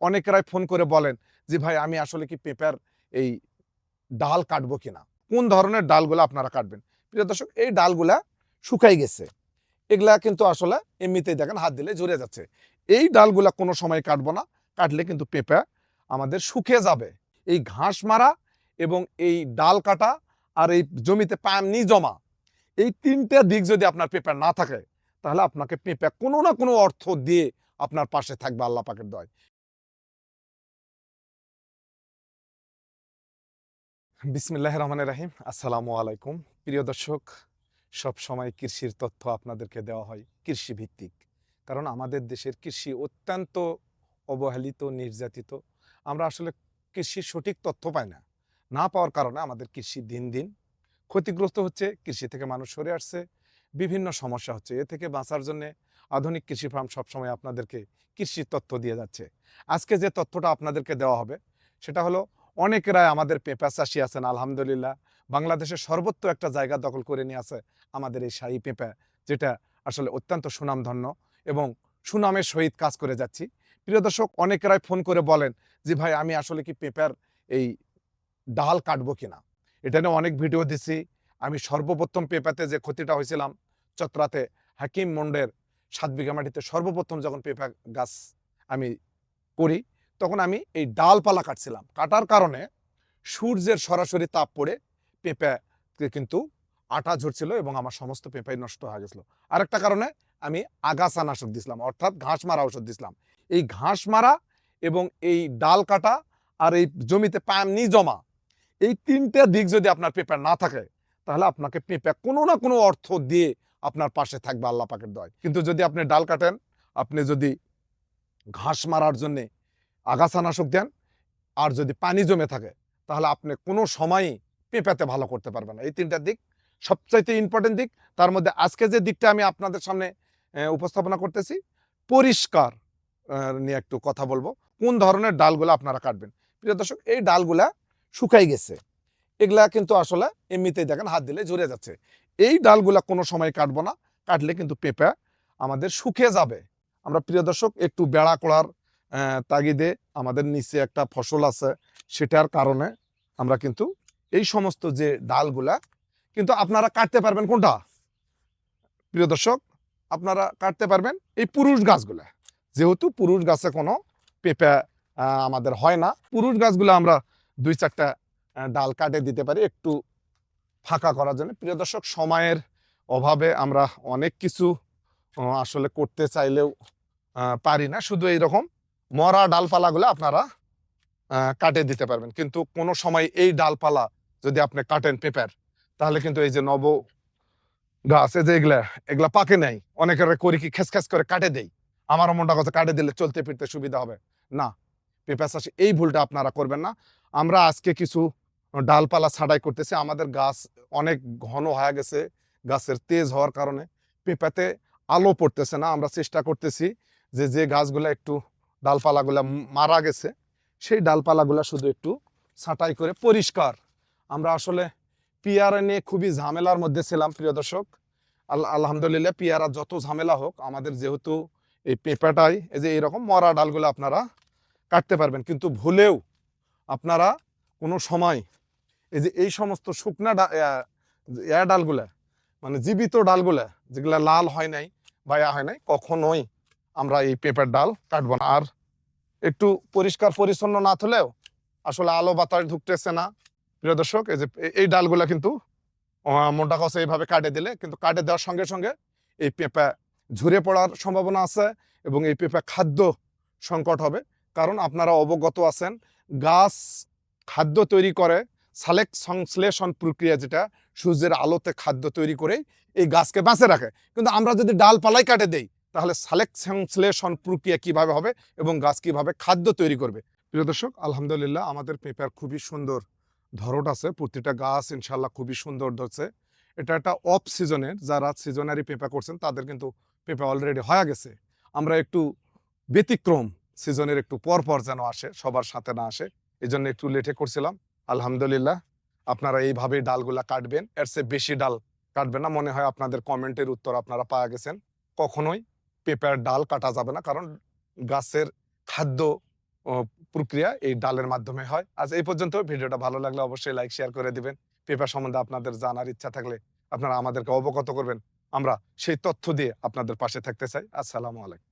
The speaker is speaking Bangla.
অনেকেরাই ফোন করে বলেন যে, ভাই, আমি আসলে কি পেঁপের এই ডাল কাটবো কিনা? কোন ধরনের ডালগুলো আপনারা কাটবেন? প্রিয় দর্শক, এই ডালগুলা শুকাই গেছে। এগুলা কিন্তু আসলে এমনিতেই দেখেন হাত দিলে ঝরে যাচ্ছে। এই ডালগুলা কোনো সময় কাটবো না। কাটলে কিন্তু পেঁপে আমাদের শুকিয়ে যাবে। এই ঘাস মারা এবং এই ডাল কাটা আর এই জমিতে পানি জমা, এই তিনটা দিক যদি আপনার পেঁপে না থাকে, তাহলে আপনাকে পেঁপে কোনো না কোনো অর্থ দিয়ে আপনার পাশে থাকবে আল্লাহ পাকের দয় বিসমিল্লাহ রহমান রাহিম। আসসালামু আলাইকুম। প্রিয় দর্শক সব সময় কৃষির তথ্য আপনাদেরকে দেওয়া হয় কৃষি ভিত্তিক কারণ আমাদের দেশের কৃষি অত্যন্ত অবহেলিত, নির্যাতিত। আমরা আসলে কৃষির সঠিক তথ্য পাই না। না পাওয়ার কারণে আমাদের কৃষি দিন দিন ক্ষতিগ্রস্ত হচ্ছে, কৃষি থেকে মানুষ সরে আসছে। বিভিন্ন সমস্যা হচ্ছে। এ থেকে বাঁচার জন্য আধুনিক কৃষি ফার্ম সবসময় আপনাদেরকে কৃষি তথ্য দিয়ে যাচ্ছে। আজকে যে তথ্যটা আপনাদেরকে দেওয়া হবে, সেটা হলো অনেকেরাই আমাদের পেঁপা চাষি আছেন, আলহামদুলিল্লাহ। বাংলাদেশের সর্বত্র একটা জায়গা দখল করে নিয়ে আছে আমাদের এই শাহী পেঁপা যেটা আসলে অত্যন্ত সুনামধন্য এবং সুনামের সহিত কাজ করে যাচ্ছি। প্রিয় দর্শক অনেকেরাই ফোন করে বলেন যে, ভাই, আমি আসলে কি পেঁপার এই ডাল কাটবো কিনা? এটা নিয়ে অনেক ভিডিও দিছি। আমি সর্বপ্রথম পেঁপাতে যে ক্ষতিটা হয়েছিলাম চত্রাতে হাকিম মন্ডের সাত বিঘা মাটিতে সর্বপ্রথম যখন পেঁপা গাছ আমি করি তখন আমি এই ডালপালা কাটছিলাম। কাটার কারণে সূর্যের সরাসরি তাপ পড়ে পেঁপে কিন্তু আটা ঝরছিল এবং আমার সমস্ত পেঁপাই নষ্ট হয়ে গেছিল। আরেকটা কারণে আমি আগাছা নাশক দিছিলাম, অর্থাৎ ঘাস মারা ওষুধ দিছিলাম। এই ঘাস মারা এবং এই ডাল কাটা আর এই জমিতে পানি জমা, এই তিনটে দিক যদি আপনার পেঁপে না থাকে, তাহলে আপনাকে পেঁপে কোনো না কোনো অর্থ দিয়ে আপনার পাশে থাকবে আল্লাহ পাকের দয় কিন্তু যদি আপনি ডাল কাটেন, আপনি যদি ঘাস মারার জন্যে আগাছানাশক দেন, আর যদি পানি জমে থাকে, তাহলে আপনি কোনো সময়ই পেঁপাতে ভালো করতে পারবেন না। এই তিনটা দিক সবচাইতে ইম্পর্টেন্ট দিক। তার মধ্যে আজকে যে দিকটা আমি আপনাদের সামনে উপস্থাপনা করতেছি, পরিষ্কার নিয়ে একটু কথা বলব। কোন ধরনের ডালগুলো আপনারা কাটবেন? প্রিয় দর্শক, এই ডালগুলা শুকাই গেছে। এগুলা কিন্তু আসলে এমনিতেই দেখেন হাত দিলে ঝরে যাচ্ছে। এই ডালগুলা কোনো সময় কাটবো না। কাটলে কিন্তু পেঁপা আমাদের শুকিয়ে যাবে। আমরা প্রিয় দর্শক, একটু বেড়া করার তাগিদে আমাদের নিচে একটা ফসল আছে সেটার কারণে আমরা কিন্তু এই সমস্ত যে ডালগুলা, কিন্তু আপনারা কাটতে পারবেন কোনটা? প্রিয় দর্শক, আপনারা কাটতে পারবেন এই পুরুষ গাছগুলা। যেহেতু পুরুষ গাছে কোনো পেঁপে আমাদের হয় না, পুরুষ গাছগুলো আমরা দুই চারটা ডাল কাটে দিতে পারি একটু ফাঁকা করার জন্য। প্রিয় দর্শক, সময়ের অভাবে আমরা অনেক কিছু আসলে করতে চাইলেও পারি না। শুধু এইরকম মরা ডালপালাগুলো আপনারা কাটে দিতে পারবেন। কিন্তু কোনো সময় এই ডালপালা যদি আপনি কাটেন পেঁপের, তাহলে কিন্তু এই যে নব গাছ, এই যে এগুলা এগুলা পাকে নাই। অনেকের করি কি খেস খেস করে কাটে দেই। আমারও মনটা কথা কাটে দিলে চলতে ফিরতে সুবিধা হবে। না পেঁপে চাষে এই ভুলটা আপনারা করবেন না। আমরা আজকে কিছু ডালপালা ছাঁটাই করতেছি। আমাদের গাছ অনেক ঘন হয়ে গেছে, গাছের তেজ হওয়ার কারণে। পেঁপাতে আলো পড়তেছে না, আমরা চেষ্টা করতেছি যে যে গাছগুলো একটু ডালপালাগুলা মারা গেছে। সেই ডালপালাগুলো শুধু একটু ছাঁটাই করে পরিষ্কার। আমরা আসলে পিয়ারা নিয়ে খুবই ঝামেলার মধ্যে ছিলাম, প্রিয় দর্শক। আল- আলহামদুলিল্লাহ পিয়ারা যত ঝামেলা হোক, আমাদের যেহেতু এই পেঁপাটাই, এই যে এরকম মরা ডালগুলো আপনারা কাটতে পারবেন। কিন্তু ভুলেও আপনারা কোনো সময় এই যে এই সমস্ত শুকনা ডালগুলা মানে জীবিত ডালগুলা, যেগুলা লাল হয় নাই বা হয় নাই, কখনোই আমরা এই পেঁপের ডাল কাটবো না। আর একটু পরিষ্কার পরিচ্ছন্ন না হলেও আসলে আলো বাতাস ঢুকতেছে না। প্রিয় দর্শক, এই যে এই ডালগুলা কিন্তু মোটা কষে এইভাবে কাটে দিলে কিন্তু কাটে দেওয়ার সঙ্গে সঙ্গে এই পেঁপে ঝরে পড়ার সম্ভাবনা আছে এবং এই পেঁপে খাদ্য সংকট হবে। কারণ আপনারা অবগত আছেন, গাছ খাদ্য তৈরি করে সালেক সংশ্লেষণ প্রক্রিয়া যেটা, সূর্যের আলোতে খাদ্য তৈরি করে এই গাছকে বাঁচে রাখে। কিন্তু আমরা যদি ডালপালাই কাটে দেই তাহলে সালেক সংশ্লেষণ প্রক্রিয়া কীভাবে হবে এবং গাছ কীভাবে খাদ্য তৈরি করবে? প্রিয় দর্শক, আলহামদুলিল্লাহ আমাদের পেঁপের খুবই সুন্দর। ধরট আছে, প্রতিটা গাছ ইনশাল্লাহ খুবই সুন্দর ধরছে। এটা একটা অফ সিজনের যারা সিজনারি পেঁপা করছেন, তাদের কিন্তু পেঁপা অলরেডি হয়ে গেছে। আমরা একটু ব্যতিক্রম সিজনের একটু পর পর যেন আসে, সবার সাথে না আসে এই জন্য একটু লেটে করছিলাম। আলহামদুলিল্লাহ, আপনারা এইভাবেই ডালগুলা কাটবেন। এর চেয়ে বেশি ডাল কাটবেন না, মনে হয় আপনাদের কমেন্টের উত্তর আপনারা পাওয়া গেছেন। কখনোই পেঁপের ডাল কাটা যাবে না। কারণ গাছের খাদ্য প্রক্রিয়া এই ডালের মাধ্যমে হয়। আজ এই পর্যন্ত। ভিডিওটা ভালো লাগলে অবশ্যই লাইক শেয়ার করে দিবেন। পেপার সম্বন্ধে আপনাদের জানার ইচ্ছা থাকলে আপনারা আমাদেরকে অবগত করবেন। আমরা সেই তথ্য দিয়ে আপনাদের পাশে থাকতে চাই। আসসালামু আলাইকুম।